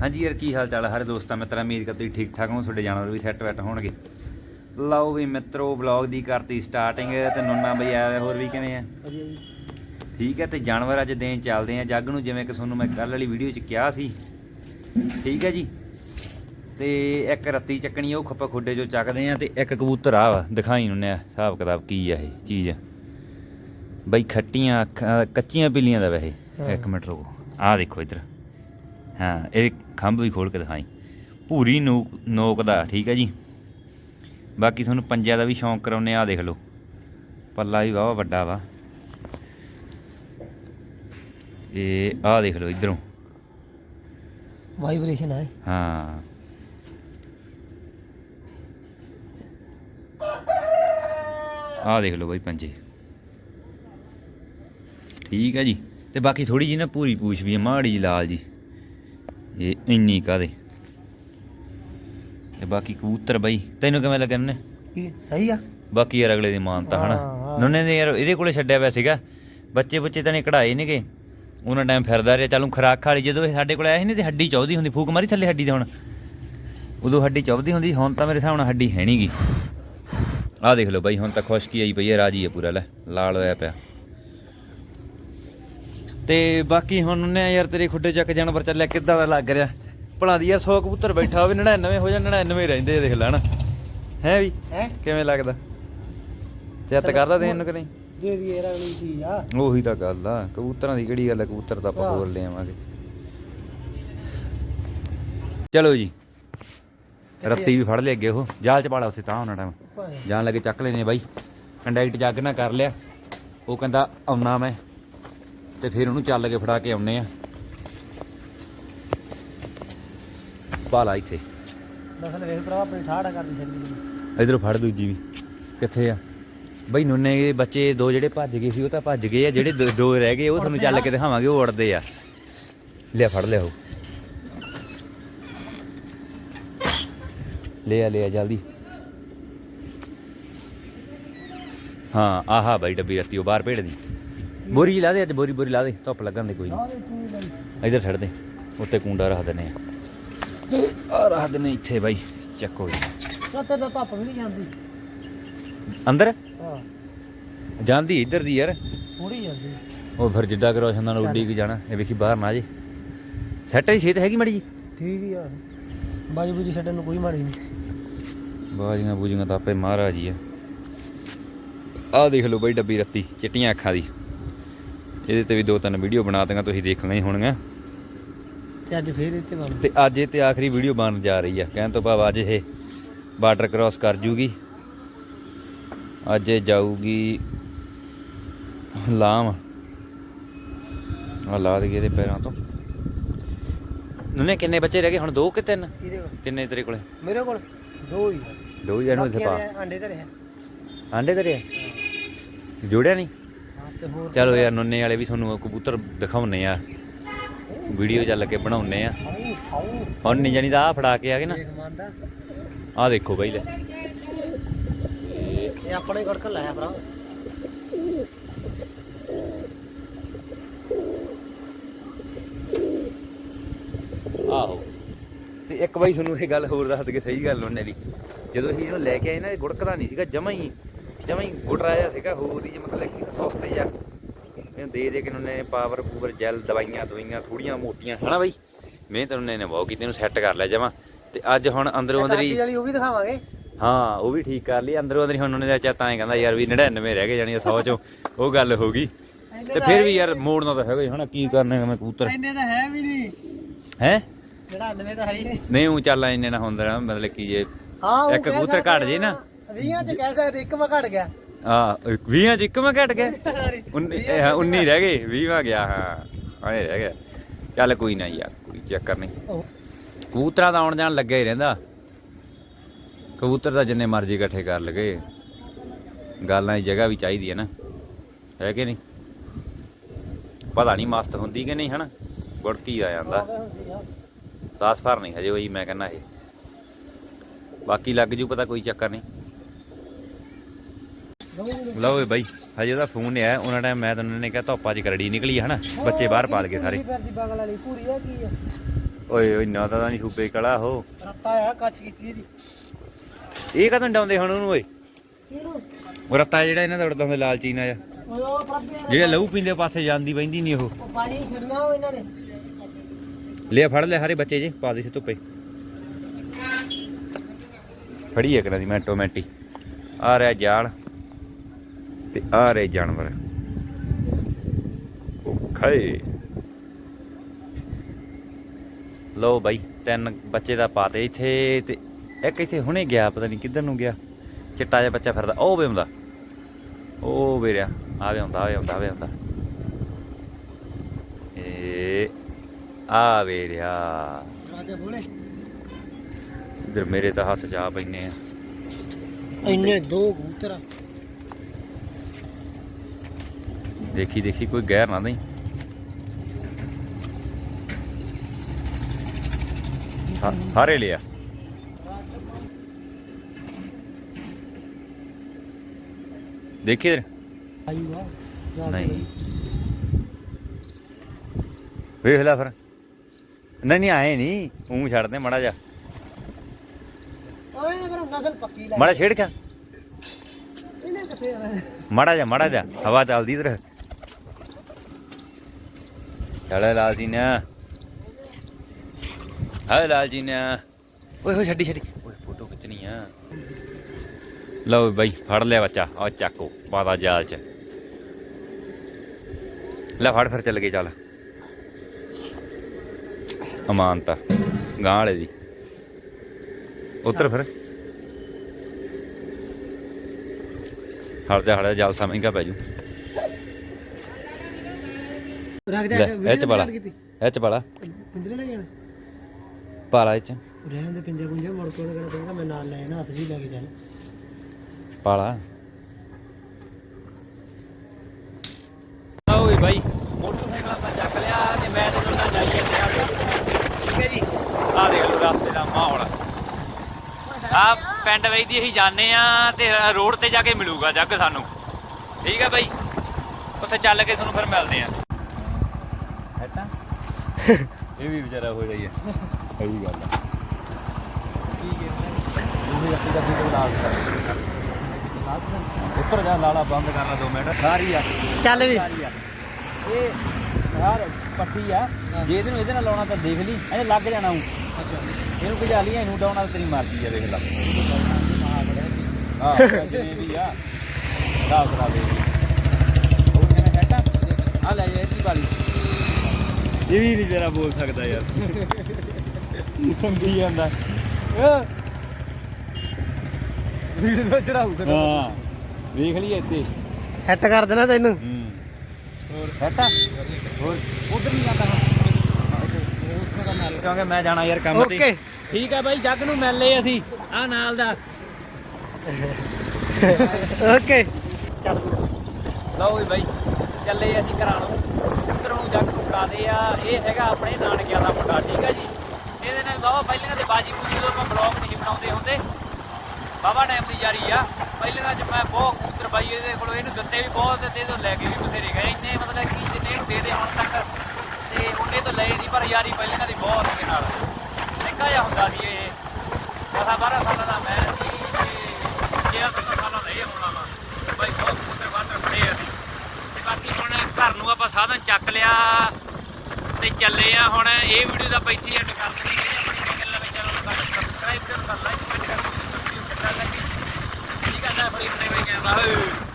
ਹਾਂਜੀ ਯਾਰ ਕੀ ਹਾਲ ਚਾਲ ਹੈ ਹਰ ਦੋਸਤਾਂ ਮਿੱਤਰਾਂ ਉਮੀਦ ਕਰਦਾ ਤੁਸੀਂ ਠੀਕ ਠਾਕ ਹੋ ਤੁਹਾਡੇ ਜਾਨਵਰ ਵੀ ਸੈੱਟ ਵੈਟ ਹੋਣਗੇ। ਲਓ ਵੀ ਮਿੱਤਰੋ ਵਲੌਗ ਦੀ ਕਰਤੀ ਸਟਾਰਟਿੰਗ ਤੇ ਨੁੰਨਾ ਬਈ ਆਇਆ ਹੋਰ ਵੀ ਕਿਵੇਂ ਆ? ਠੀਕ ਹੈ ਤੇ ਜਾਨਵਰ ਅੱਜ ਦੇਣ ਚੱਲਦੇ ਆ ਜੱਗ ਨੂੰ ਜਿਵੇਂ ਕਿ ਤੁਹਾਨੂੰ ਮੈਂ ਕੱਲ ਵਾਲੀ ਵੀਡੀਓ 'ਚ ਕਿਹਾ ਸੀ। ਠੀਕ ਹੈ ਜੀ? ਤੇ ਇੱਕ ਰੱਤੀ ਚੱਕਣੀ ਉਹ ਖੱਪਾ ਖੁੱਡੇ 'ਚੋਂ ਚੱਕਦੇ ਆ ਤੇ ਇੱਕ ਕਬੂਤਰ ਆ ਵਾ ਦਿਖਾਈ ਨੂੰ ਨੇ ਹਿਸਾਬ ਕਿਤਾਬ ਕੀ ਆ ਇਹ ਚੀਜ਼। ਬਈ ਖੱਟੀਆਂ ਅੱਖਾਂ ਕੱਚੀਆਂ ਪਿੱਲੀਆਂ ਦਾ ਵੈਸੇ ਇੱਕ ਮਿੰਟ ਰੁਕੋ। ਆਹ ਦੇਖੋ ਇੱਧਰ। ਹਾਂ ਇਹ ਖੰਭ ਵੀ ਖੋਲ ਕੇ ਦਿਖਾਈ। ਭੂਰੀ ਨੋਕ ਨੋਕ ਦਾ ਠੀਕ ਹੈ ਜੀ। ਬਾਕੀ ਤੁਹਾਨੂੰ ਪੰਜਾਂ ਦਾ ਵੀ ਸ਼ੌਂਕ ਕਰਾਉਨੇ ਆ ਦੇਖ ਲਓ। ਪੱਲਾ ਵੀ ਵਾਵਾ ਵੱਡਾ ਵਾ। ਇਹ ਆਹ ਦੇਖ ਲਓ ਇਧਰੋਂ। ਵਾਈਬ੍ਰੇਸ਼ਨ ਹੈ। ਹਾਂ। ਆਹ ਦੇਖ ਲਓ ਬਾਈ ਪੰਜੇ। ਠੀਕ ਹੈ ਜੀ। ਤੇ ਬਾਕੀ ਥੋੜੀ ਜੀ ਨਾ ਪੂਰੀ ਪੂਛ ਵੀ ਹੈ ਮਾੜੀ ਜੀ ਲਾਲ ਜੀ। ਇਹ ਇੰਨੀ ਕਾਦੇ ਤੇ ਬਾਕੀ ਕਬੂਤਰ ਬਾਈ ਤੈਨੂੰ ਕਿਵੇਂ ਲੱਗਣ ਨੇ ਕੀ ਸਹੀ ਆ? ਬਾਕੀ ਯਾਰ ਅਗਲੇ ਦੀ ਮਾਨਤਾ ਹਨਾ। ਨੁੰਨੇ ਨੇ ਯਾਰ ਇਹਦੇ ਕੋਲੇ ਛੱਡਿਆ ਪਿਆ ਸੀਗਾ। ਬੱਚੇ ਬੁੱਚੇ ਤਾਂ ਨੇ ਕਢਾਏ ਨੇਗੇ। ਉਹਨਾਂ ਟਾਈਮ ਫਿਰਦਾ ਰਿਹਾ ਚੱਲ ਖਰਾਕ ਖਾਲੀ ਜਦੋਂ ਇਹ ਸਾਡੇ ਕੋਲ ਆਇਆ ਸੀ ਨਾ ਤੇ ਹੱਡੀ ਚੌਧੀ ਹੁੰਦੀ ਫੂਕ ਮਾਰੀ ਥੱਲੇ ਹੱਡੀ ਤੇ ਹੁਣ। ਉਦੋਂ ਹੱਡੀ ਚੌਧੀ ਹੁੰਦੀ ਹੁਣ ਤਾਂ ਮੇਰੇ ਹਿਸਾਬ ਨਾਲ ਹੱਡੀ ਹੈ ਨਹੀਂਗੀ ਆਹ ਦੇਖ ਲਓ ਬਾਈ ਹੁਣ ਤਾਂ ਖੁਸ਼ਕੀ ਆਈ ਪਈ ਹੈ ਰਾਜੀ ਹੈ ਪੂਰਾ ਲੈ ਲਾਲ ਹੋਇਆ ਪਿਆ। ਤੇ ਬਾਕੀ ਹੁਣ ਉਹਨੇ ਯਾਰ ਤੇਰੇ ਖੁੱਡੇ ਚੱਕ ਜਾਨਵਰ ਚੱਲਿਆ ਕਿੱਦਾਂ ਦਾ ਲੱਗ ਰਿਹਾ? ਭਲਾ ਦੀ ਯਾਰ 100 ਕਬੂਤਰ ਬੈਠਾ ਹੋਵੇ 99 ਹੋ ਜਾਣ 99 ਰਹਿੰਦੇ ਦੇਖ ਲੈ ਨਾ ਹੈ ਵੀ? ਕਿਵੇਂ ਲੱਗਦਾ? ਚਿੱਤ ਕਰਦਾ ਦੇਣ ਨੂੰ ਕਿ ਨਹੀਂ? ਦੇ ਦੀ ਇਹ ਅਗਲੀ ਚੀਜ਼ ਆ। ਉਹੀ ਤਾਂ ਗੱਲ ਆ ਕਬੂਤਰਾਂ ਦੀ ਕਿਹੜੀ ਗੱਲ ਆ ਕਬੂਤਰ ਤਾਂ ਆਪਾਂ ਹਾਂ। ਬੋਲ ਲਿਆਵਾਂਗੇ ਚਲੋ ਜੀ ਰੱਤੀ ਵੀ ਫੜ ਲਿਆ ਅੱਗੇ ਉਹ ਜਾਲ ਚ ਪਾਲਾ ਉੱਥੇ ਤਾਂ ਉਹਨਾਂ ਟਾਈਮ ਜਾਣ ਲੱਗੇ ਚੱਕ ਲੈਨੇ ਬਾਈ ਕੰਡਕਟ ਜੱਗ ਨਾ ਕਰ ਲਿਆ। ਉਹ ਕਹਿੰਦਾ ਆਉਣਾ ਮੈਂ। ਤੇ ਫਿਰ ਉਹਨੂੰ ਚੱਲ ਕੇ ਫੜਾ ਕੇ ਆਉਨੇ ਆ। ਪਾਲਾ ਇੱਥੇ। ਦਸਲ ਵੇਖ ਭਰਾ ਆਪਣੀ ਠਾੜਾ ਕਰਦੀ ਛੱਡੀ ਇਧਰੋਂ ਫੜ ਦੂਜੀ ਵੀ। ਕਿੱਥੇ ਆ? ਬਈ ਨੁੰਨੇ ਦੇ ਬੱਚੇ ਦੋ ਜਿਹੜੇ ਭੱਜ ਗਏ ਸੀ ਉਹ ਤਾਂ ਭੱਜ ਗਏ ਆ। ਜਿਹੜੇ ਦੋ- ਦੋ ਰਹਿ ਗਏ ਉਹ ਤੁਹਾਨੂੰ ਚੱਲ ਕੇ ਦਿਖਾਵਾਂਗੇ ਉਹ ਉੜਦੇ ਆ। ਲਿਆ ਫੜ ਲਿਆ ਉਹ। ਲੈ ਆ ਲੈ ਆ ਜਲਦੀ। ਹਾਂ ਆਹਾ ਬਾਈ ਡੱਬੀ ਰੱਤੀ ਉਹ ਬਾਹਰ ਭੇੜ ਦੀ ਬੋਰੀ ਜਿਹੀ ਲਾ ਦੇ ਅੱਜ ਬੋਰੀ ਬੋਰੀ ਲਾ ਦੇ। ਧੁੱਪ ਲੱਗਣ ਦੇ ਕੋਈ ਆ ਦੇ ਨਹੀਂ ਇਧਰ ਛੱਡ ਦੇ। ਉੱਤੇ ਕੁੰਡਾ ਰੱਖ ਦਿੰਨੇ ਆ। ਆ ਰੱਖ ਦਿੰਨੇ ਇੱਥੇ ਬਾਈ। ਚੱਕੋ ਜੀ। ਸੱਤੇ ਤਾਂ ਧੱਪ ਵੀ ਨਹੀਂ ਜਾਂਦੀ। ਅੰਦਰ? ਹਾਂ। ਜਾਂਦੀ ਇੱਧਰ ਦੀ ਯਾਰ। ਥੋੜੀ ਜਾਂਦੀ। ਉਹ ਫਿਰ ਜਿੱਡਾ ਕਿ ਰੋਸ਼ਨ ਨਾਲ ਉੱਡੀ ਕੇ ਜਾਣਾ। ਇਹ ਵੇਖੀ ਬਾਹਰ ਨਾ ਜੇ। ਸੈਟ ਹੀ ਛੇਤ ਹੈਗੀ ਮੜੀ ਜੀ? ਠੀਕ ਹੀ ਆ। ਬਾਜੀ ਬੂਜੀ ਛੱਡਣ ਨੂੰ ਕੋਈ ਮਾੜੀ ਨਹੀਂ ਬਾਜੀਆਂ ਬੂਜੀਆਂ ਤਾਂ ਆਪੇ ਮਹਾਰਾਜ ਹੀ ਆ। ਆਹ ਦੇਖ ਲਓ ਬਈ ਡੱਬੀ ਰੱਤੀ ਚਿੱਟੀਆਂ ਅੱਖਾਂ ਦੀ। ਇਹਦੇ ਤੇ ਵੀ ਦੋ ਤਿੰਨ ਵੀਡੀਓ ਬਣਾ ਦਿਆਂ ਤੁਸੀਂ ਦੇਖਣਾ ਹੀ ਹੋਣਗੀਆਂ ਤੇ ਅੱਜ ਫੇਰ ਇੱਥੇ ਬਣ ਤੇ ਅੱਜ ਇਹ ਤੇ ਆਖਰੀ ਵੀਡੀਓ ਬਣ ਜਾ ਰਹੀ ਆ। ਕਹਿਣ ਤੋਂ ਭਾਵ ਅੱਜ ਇਹ ਬਾਰਡਰ ਕ੍ਰਾਸ ਕਰ ਜੂਗੀ। ਅੱਜ ਇਹ ਜਾਊਗੀ ਲਾਮ। ਆ ਲਾ ਦਈਏ ਇਹਦੇ ਪੈਰਾਂ ਤੋਂ। ਨੁਨੇ ਕਿੰਨੇ ਬੱਚੇ ਰਹਿ ਗਏ? ਹੁਣ ਦੋ ਕਿ ਤਿੰਨ? ਕਿੰਨੇ ਤੇਰੇ ਕੋਲੇ? ਮੇਰੇ ਕੋਲ ਦੋ ਹੀ ਆ। ਦੋ ਹੀ ਇਹਨੂੰ ਇੱਥੇ ਪਾ। ਬਾਕੀਆਂ ਦੇ ਅੰਡੇ ਧਰੇ ਆ। ਆਂਡੇ ਤੇਰੇ ਜੋੜਿਆ ਨਹੀਂ? ਚਲੋ ਯਾਰ ਨੁੰਨੇ ਵਾਲੇ ਵੀ ਤੁਹਾਨੂੰ ਕਬੂਤਰ ਦਿਖਾਉਨੇ ਆ। ਵੀਡੀਓ ਚੱਲ ਕੇ ਬਣਾਉਨੇ ਆ। ਹੁਣ ਨਹੀਂ ਜਾਨੀ ਆ ਫੜਾ ਕੇ ਆ ਗਏ ਨਾ। ਆ ਦੇਖੋ ਬਈ ਲੈ। ਇਹ ਆਪਣੇ ਗੜਕ ਲਾਇਆ ਭਰਾ। ਆਹੋ। ਤੇ ਇੱਕ ਵਾਰੀ ਤੁਹਾਨੂੰ ਇਹ ਗੱਲ ਹੋਰ ਦੱਸ ਦਈਏ ਸਹੀ ਗੱਲ ਉਹਨੇ ਦੀ। ਜਦੋਂ ਅਸੀਂ ਇਹਨੂੰ ਲੈ ਕੇ ਆਏ ਨਾ ਇਹ ਗੁੜਕਦਾ ਨਹੀਂ ਸੀਗਾ ਜਮਾ ਹੀ ਜਮਾ ਹੀ ਗੁਟਰਾਇਆ ਸੀਗਾ ਹੋਰ ਹੀ ਮਤਲਬ ਕਿ ਸਸਤੇ ਜਿਹਾ। ਇਹਨੂੰ ਦੇ ਦੇ ਕੇ ਉਹਨੇ ਪਾਵਰ ਪੂਵਰ ਜੈਲ ਦਵਾਈਆਂ ਦਵਾਈਆਂ ਥੋੜੀਆਂ ਮੋਟੀਆਂ ਹਨਾ ਬਾਈ? ਮਿਹਨਤ ਉਹਨੇ ਨੇ ਬਹੁਤ ਕੀਤੀ ਇਹਨੂੰ ਸੈੱਟ ਕਰ ਲਿਆ ਜਮਾ। ਤੇ ਅੱਜ ਹੁਣ ਅੰਦਰੋਂ ਅੰਦਰ ਹੀ ਵਾਲੀ ਉਹ ਵੀ ਦਿਖਾਵਾਂਗੇ। ਹਾਂ ਉਹ ਵੀ ਠੀਕ ਕਰ ਲਈ ਅੰਦਰੋਂ ਅੰਦਰ ਹੀ ਹੁਣ ਉਹਨੇ ਚਾ ਤਾਂ ਕਹਿੰਦਾ ਯਾਰ ਵੀ 99 ਰਹਿ ਗਏ ਜਾਣੀ 100 ਚੋਂ। ਉਹ ਗੱਲ ਹੋ ਗਈ। ਤੇ ਫਿਰ ਵੀ ਯਾਰ ਮੋੜਨਾ ਤਾਂ ਹੈਗਾ ਹੀ ਹਨਾ ਕੀ ਕਰਨਾ ਮੈਂ ਕਬੂਤਰ। ਇੰਨੇ ਤਾਂ ਹੈ ਵੀ ਨਹੀਂ। ਹੈ? ਜਿਹੜਾ 99 ਤਾਂ ਹੈ ਹੀ ਨਹੀਂ। ਨਹੀਂ ਉਹ ਚੱਲ ਇੰਨੇ ਨਾ ਹੁੰਦਾ ਨਾ ਮਤਲਬ ਕਿ ਜੇ ਇੱਕ ਕਬੂਤਰ ਘੱਟ ਜੇ ਨਾ। 20 ਚ ਕਹਿ ਸਕਦੇ ਇੱਕ ਵਾ ਘਟ ਗਿਆ। ਆ 20 ਚ ਇੱਕ ਮੈਂ ਘਟ ਗਿਆ? Sorry, 19 19 ਰਹਿ ਗਏ 20 ਆ ਗਿਆ ਹਾਂ। ਐ ਰਹਿ ਗਿਆ। ਚੱਲ ਕੋਈ ਨਾ ਯਾਰ ਕੋਈ ਚੱਕਰ ਨਹੀਂ। ਕਬੂਤਰਾਂ ਦਾ ਆਉਣ ਜਾਣ ਲੱਗਿਆ ਹੀ ਰਹਿੰਦਾ। ਕਬੂਤਰ ਤਾਂ ਜਿੰਨੇ ਮਰਜ਼ੀ ਇਕੱਠੇ ਕਰ ਲਗੇ ਗੱਲਾਂ ਦੀ ਜਗ੍ਹਾ ਵੀ ਚਾਹੀਦੀ ਹੈ ਨਾ। ਹੈ ਕਿ ਨਹੀਂ? ਪਤਾ ਨਹੀਂ ਮਸਤ ਹੁੰਦੀ ਕਿ ਨਹੀਂ ਹਨਾ? ਗੁੜਕੀ ਆ ਜਾਂਦਾ। 10 ਫਰ ਨਹੀਂ ਹਜੇ ਉਹੀ ਮੈਂ ਕਹਿੰਦਾ ਇਹ। ਬਾਕੀ ਲੱਗ ਜੂ ਪਤਾ ਕੋਈ ਚੱਕਰ ਨਹੀਂ। ਲਓ ਵੇ ਬਾਈ ਹਜੇ ਉਹਦਾ ਫੋਨ ਨਹੀਂ ਆਇਆ ਉਹਨਾਂ ਟਾਈਮ ਮੈਂ ਤਾਂ ਉਹਨਾਂ ਨੇ ਕਿਹਾ ਧੁੱਪਾਂ 'ਚ ਕਰੜੀ ਨਿਕਲੀ ਹੈ ਹਨਾ ਬੱਚੇ ਬਾਹਰ ਪਾ ਲਗੇ ਸਾਰੇ। ਫਿਰਦੀ ਬਗਲ ਵਾਲੀ ਪੂਰੀ ਆ ਕੀ ਆ ਓਏ ਓਏ ਨਾ ਤਾਂ ਨਹੀਂ ਖੂਬੇ ਕਲਾ ਹੋ ਰੱਤਾ ਆ ਕੱਚ ਕੀਤੀ ਇਹਦੀ। ਇਹ ਕਦੋਂ ਡਾਉਂਦੇ ਹੁਣ ਉਹਨੂੰ ਓਏ? ਉਹ ਰੱਤਾ ਜਿਹੜਾ ਇਹਨਾਂ ਦਾ ਉੜਦਾ ਹੁੰਦਾ ਲਾਲ ਚੀਨਾ ਓਏ ਉਹ ਪ੍ਰਭੇ ਜਿਹੜਾ ਲਹੂ ਪੀਂਦੇ ਪਾਸੇ ਜਾਂਦੀ ਬੈਂਦੀ ਨਹੀਂ ਉਹ। ਪਾਣੀ ਛੱਡਣਾ ਉਹ ਇਹਨਾਂ ਨੇ। ਲਿਆ ਫੜ ਲੈ ਸਾਰੇ ਬੱਚੇ ਜੇ ਪਾ ਦੇ ਸੀ ਧੁੱਪੇ ਫੜੀ ਇੱਕ ਨਾ ਦੀ ਮੈਂ ਟੋਮੈਟੀ ਆ ਰਿਹਾ ਜਾਲ। ਤੇ ਆ ਰਹੇ ਜਾਨਵਰ। ਓਕੇ ਲੋ ਬਾਈ, ਤਿੰਨ ਬੱਚੇ ਦਾ ਪਾਤੇ ਇੱਥੇ ਤੇ ਇੱਕ ਇੱਥੇ ਹੁਣੇ ਗਿਆ, ਪਤਾ ਨਹੀਂ ਕਿੱਧਰ ਨੂੰ ਗਿਆ। ਚਿੱਟਾ ਜਿਹਾ ਬੱਚਾ ਫਿਰਦਾ, ਉਹ ਵੇ ਆਉਂਦਾ। ਉਹ ਵੇਰਿਆ ਆਵੇ ਆਉਂਦਾ ਆਵੇ ਆਉਂਦਾ ਆਵੇ ਆਉਂਦਾ। ਏ ਆ ਵੇਰਿਆ ਰਾਜਾ ਇਧਰ ਮੇਰੇ ਤਾਂ ਹੱਥ ਜਾ ਪੈਨੇ ਆ। ਇੰਨੇ ਦੋ ਕਬੂਤਰ ਆ ਦੇਖੀ ਦੇਖੀ ਕੋਈ ਗੈਰ ਨਾ ਨਹੀਂ ਹਾਰੇ ਲਿਆ। ਦੇਖੀ ਨਹੀਂ। ਵੇਖ ਲੈ ਫਿਰ। ਨਹੀਂ ਨਹੀਂ ਆਏ ਨਹੀਂ। ਉਹ ਛੱਡ ਦੇ ਮੜਾ ਜਾ ਓਏ ਫਿਰ ਨਸਲ ਪੱਕੀ ਲੈ। ਮੜਾ ਛੇੜ ਕੇ ਇਹਨੇ ਕਿੱਥੇ ਆ ਮੜਾ ਜਾ ਮੜਾ ਜਾ ਹਵਾ ਚੱਲਦੀ ਇਧਰ। ਚੱਲ ਲਾਲ ਜੀ ਨੇ ਹਾਂ ਲਾਲ ਜੀ ਨੇ ਓਏ ਹੋਏ ਛੱਡੀ ਛੱਡੀ। ਓਏ, ਫੋਟੋ ਖਿੱਚਣੀ ਆ। ਲਓ ਬਾਈ, ਫੜ ਲਿਆ ਬੱਚਾ। ਆ ਚੱਕੋ ਪਾਦਾ ਜਾਲ ਚ। ਲੈ ਫੜ ਫਿਰ ਚੱਲ ਗਏ, ਚੱਲ। ਅਮਾਨਤਾ ਗਾਂ ਵਾਲੇ ਦੀ। ਉਤਰ ਫਿਰ। ਹਟ ਜਾ ਹਟ ਜਾ, ਜਲ ਸਮਝਗਾ ਪੈ ਜੂ। ਰੱਖ ਦੇ ਲੈ ਇਹ ਚ ਬਾਲਾ ਕੀਤੀ। ਇਹ ਚ ਬਾਲਾ ਪਿੰਜਰੇ ਲੈ ਜਾਣਾ ਪਾਲਾ ਇਹ ਚ। ਰਹਿਣ ਦੇ ਪਿੰਜੇ ਪੁੰਜੇ ਮੁੜ ਕੇ ਉਹਨੇ ਕਹਿਣਾ ਕਹਿੰਦਾ ਮੈਂ ਨਾਲ ਲੈ ਨਾ ਹੱਥ ਜੀ ਲੈ ਕੇ ਚੱਲ। ਪਾਲਾ। ਓਏ ਬਾਈ ਮੋਟਰਸਾਈਕਲ ਆਪਾਂ ਚੱਕ ਲਿਆ ਤੇ ਮੈਂ ਤੇ ਤੁਹਾਡਾ ਜਾਈਏ ਠੀਕ ਹੈ ਜੀ? ਆ ਦੇਖ ਲਓ ਰਸਤੇ ਦਾ ਮਾਹੌਲ। ਆ ਪਿੰਡ ਵੇਈ ਦੀ ਅਸੀਂ ਜਾਂਦੇ ਆ ਤੇ ਰੋਡ ਤੇ ਜਾ ਕੇ ਮਿਲੂਗਾ ਜੱਗ ਸਾਨੂੰ। ਠੀਕ ਹੈ ਬਾਈ? ਉੱਥੇ ਚੱਲ ਕੇ ਤੁਹਾਨੂੰ ਫਿਰ ਮਿਲਦੇ ਆ। ਹੈਟਾ? ਇਹ ਵੀ ਵਿਚਾਰਾ ਹੋ ਜਾਈਏ। ਸਹੀ ਗੱਲ ਆ। ਉਹ ਅੱਗੇ ਦਾ ਵੀਡੀਓ ਲਾ ਉੱਤਰ ਜਾ ਲਾਲਾ ਬੰਦ ਕਰ ਲਾ 2 ਮਿੰਟ। ਸਾਰੀ ਆ। ਚੱਲ ਵੀ। ਇਹ ਯਾਰ ਪੱਟੀ ਆ। ਜੇ ਇਹਨੂੰ ਇਹਦੇ ਨਾਲ ਲਾਉਣਾ ਤਾਂ ਦੇਖ ਲਈ। ਇਹਨੇ ਲੱਗ ਜਾਣਾ ਹੂੰ ਇਹਨੂੰ ਭਜਾ ਲਈ ਇਹਨੂੰ ਡਾਉਣਾ ਤੇਰੀ ਮਰਜ਼ੀ ਆ ਦੇਖ ਲੈ। ਹਾਂ ਜਿਵੇਂ ਵੀ ਆ। ਹਿਸਾਬ ਕਰਾ ਦੇ। ਉਹ ਕਹਿੰਦਾ ਹੈਟਾ? ਆ ਲੈ ਜਾ ਇਹਦੀ ਵਾਲੀ। ਇਹ ਵੀ ਨਹੀਂ ਤੇਰਾ ਬੋਲ ਸਕਦਾ ਯਾਰ। ਸੰਗੀ ਜਾਂਦਾ। ਵੀਡੀਓ ਚੜਾਊਗਾ। ਹਾਂ। ਵੇਖ ਲਈ ਇੱਥੇ। ਹੈਟ ਕਰ ਦੇਣਾ ਤੈਨੂੰ। ਹੂੰ। ਹੋਰ। ਹੈਟਾ ਹੋਰ। ਉਧਰ ਨਹੀਂ ਜਾਂਦਾ। ਕਿਉਂਕਿ ਮੈਂ ਜਾਣਾ ਯਾਰ ਕੰਮ ਤੇ। ਓਕੇ ਠੀਕ ਹੈ ਬਾਈ ਜੱਗ ਨੂੰ ਮਿਲ ਲਏ ਅਸੀਂ। ਆ ਨਾਲ ਦਾ। ਓਕੇ ਚੱਲ। ਲਓ ਵੀ ਬਾਈ ਚੱਲੇ ਅਸੀਂ ਘਰਾਂ ਨੂੰ। ਨੂੰ ਜੱਗ ਆ, ਇਹ ਹੈਗਾ ਆਪਣੇ ਨਾਨਕਿਆਂ ਦਾ ਮੁੰਡਾ, ਠੀਕ ਹੈ ਜੀ? ਇਹਦੇ ਨਾਲ ਬਾਬਾ ਪਹਿਲਾਂ ਦੇ ਬਾਜੀ ਬੂਜੀ ਜਦੋਂ ਆਪਾਂ ਬਲੌਗ ਨਹੀਂ ਬਣਾਉਂਦੇ ਹੁੰਦੇ ਬਾਬਾ ਟਾਈਮ ਦੀ ਯਾਰੀ ਆ। ਪਹਿਲਾਂ ਚ ਮੈਂ ਬਹੁਤ ਕਬੂਤਰ ਬਾਈ ਇਹਦੇ ਕੋਲੋਂ, ਇਹਨੂੰ ਦਿੱਤੇ ਵੀ ਬਹੁਤ ਤੇ ਇਹਦੋਂ ਲੈ ਕੇ ਵੀ ਬਥੇਰੇ ਗਏ। ਇੰਨੇ ਮਤਲਬ ਕਿ ਜਿੰਨੇ ਇਹਨੂੰ ਦੇ ਦੇ ਹੁਣ ਤੱਕ, ਤੇ ਉਹਨੇ ਤੋਂ ਲਏ ਨਹੀਂ, ਪਰ ਯਾਰੀ ਪਹਿਲਾਂ ਦੀ ਬਹੁਤ ਇਹਦੇ ਨਾਲ। ਨਿੱਕਾ ਜਿਹਾ ਹੁੰਦਾ ਸੀ ਇਹ। ਦਸਾਂ 12 ਸਾਲਾਂ ਦਾ ਮੈਂ ਸੀ, ਤੇ ਜਿਹੜਾ ਦਸਾਂ ਸਾਲਾਂ ਦਾ ਇਹ ਹੋਣਾ ਵਾ ਬਾਈ ਬਹੁਤ ਕਬੂਤਰ ਬਾਤਰ ਫੜੇ ਅਸੀਂ ਤੇ ਬਾਕੀ ਹੁਣ ਘਰ ਨੂੰ ਆਪਾਂ ਸਾਧਨ ਚੱਕ ਲਿਆ ਤੇ ਚੱਲੇ ਆ ਹੁਣ ਇਹ ਵੀਡੀਓ ਦਾ ਆਪਾਂ ਇੱਥੇ ਐਂਡ ਕਰ ਦਿੰਦੇ ਹਾਂ। ਆਪਣੀ ਚੈਨਲ ਨਵੇਂ ਚੈਨਲ ਨੂੰ ਸਬਸਕ੍ਰਾਈਬ ਕਰੋ ਲਾਈਕ ਕਮੈਂਟ ਕਰੋ ਵੀਡੀਓ ਲੱਗੀ। ਠੀਕ ਹੈ ਨਾ ਫੜੀ ਬਣੇ ਕੈਮਰਾ